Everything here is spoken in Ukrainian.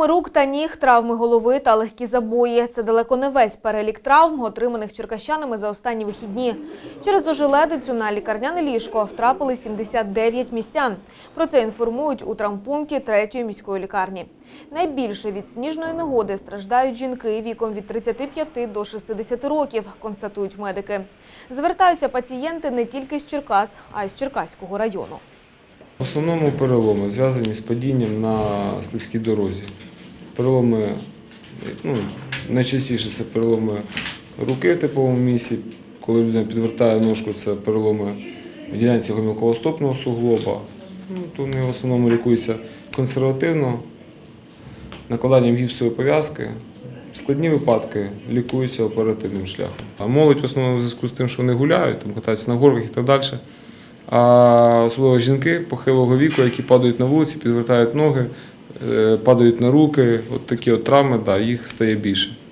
Переломи рук та ніг, травми голови та легкі забої. Це далеко не весь перелік травм, отриманих черкащанами за останні вихідні. Через ожеледицю на лікарняне ліжко втрапили 79 містян. Про це інформують у травмпункті 3-ї міської лікарні. Найбільше від сніжної негоди страждають жінки віком від 35 до 60 років, констатують медики. Звертаються пацієнти не тільки з Черкас, а й з Черкаського району. В основному переломи зв'язані з падінням на слизькій дорозі. Переломи, ну, найчастіше це переломи руки в типовому місці. Коли людина підвертає ножку, це переломи в ділянці гомілково-стопного суглоба. Ну, то вони в основному лікуються консервативно, накладанням гіпсової пов'язки. Складні випадки лікуються оперативним шляхом. А молодь в основному в зв'язку з тим, що вони гуляють, там катаються на горках і так далі. А особливо жінки похилого віку, які падають на вулиці, підвертають ноги, е, падають на руки. От такі от травми, да, їх стає більше.